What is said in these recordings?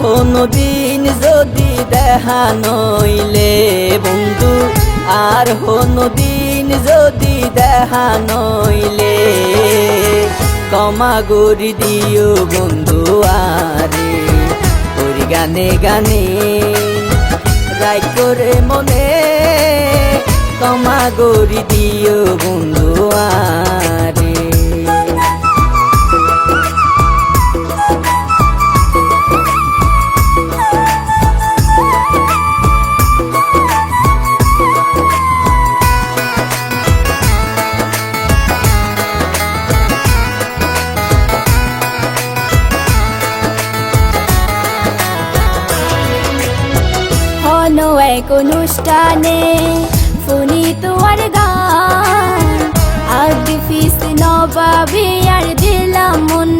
হনো দিন যদি দেখা নইলে, বন্ধু, আর হনো দিন যদি দেখা নইলে কমা গরি দিও বন্ধু আরে, ওর গানে গানে রাই করে মনে কমা গরি দিও বন্ধু আরে। হন এক অনুষ্ঠানে। শুনি তোমার গান। আগে ফিস নবাবে আর দিলাম মন।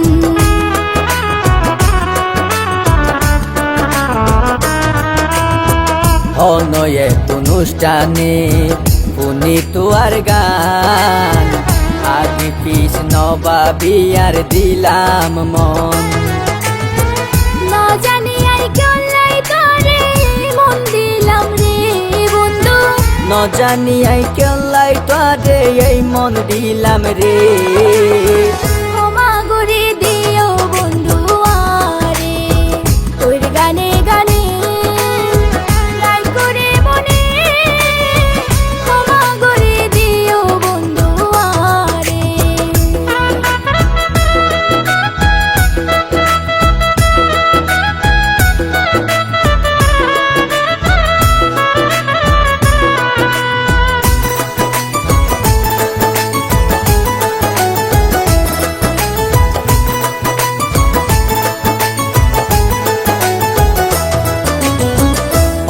অনয়ে অনুষ্ঠানে শুনি তোয়ার গান। আগে কৃষ্ণ বাবিয়ার দিলাম মন। ন জানি আই কেলাই তোরে এই মন দিলাম রে ক্ষমা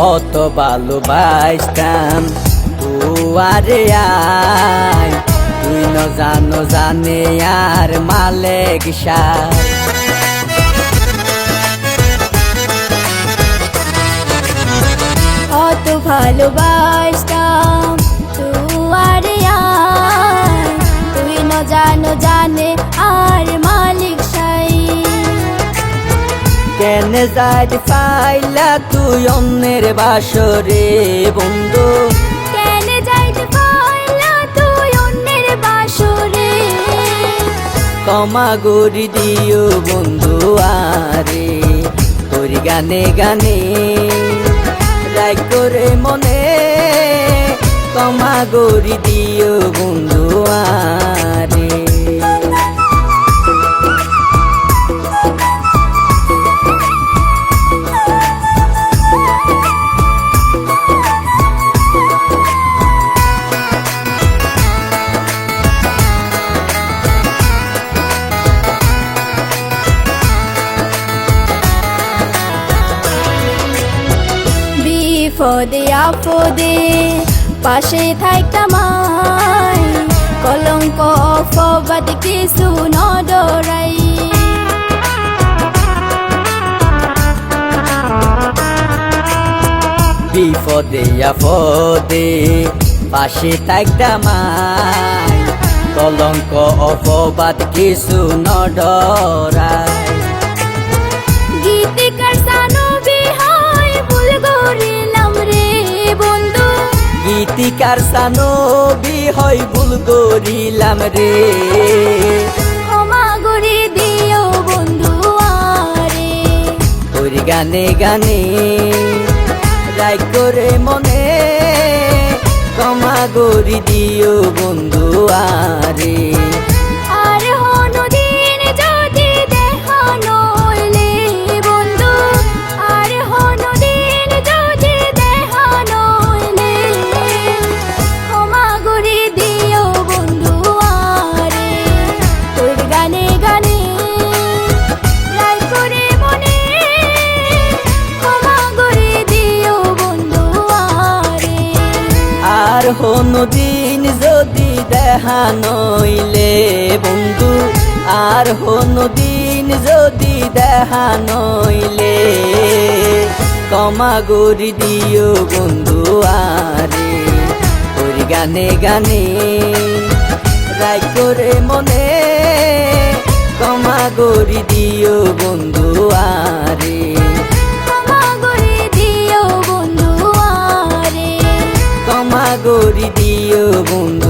অত ভালোবাসতাম। তুয়ারে আয় তুই ন জানো জানে আর মালেক শাহ কত ভালোবাসতাম যাই পাইলা তুই অন্যের বাসরে বন্ধু। কেন যাইতে পারলা তুই অন্যের বাসরে? কমা গরি দিও বন্ধু আরে। তোর গানে গানে রাই করে মনে কমা গরি দিও বন্ধু আরে। বিপদে আপদে, পাশে থাকতাম কলঙ্ক, অপবাদ, কিছু নডরাই। বিপদে, আপদে, পাশে থাকতাম কলঙ্ক, অপবাদ, কিছু নডরায় গীতিকার সানো বিহয় ভুল করিলাম রে। ক্ষমা করে দিও বন্ধু আরে। তোর গানে গানে রাই করে মনে ক্ষমা গরি দিও বন্ধু আর। আর হনো দিন যদি দেখা নইলে, বন্ধু, আর হনো দিন যদি দেখা নইলে কমা গরি দিও বন্ধু আরে, ওর গানে গানে রাই করে মনে কমা গরি দিও গরি দিও বন্ধু।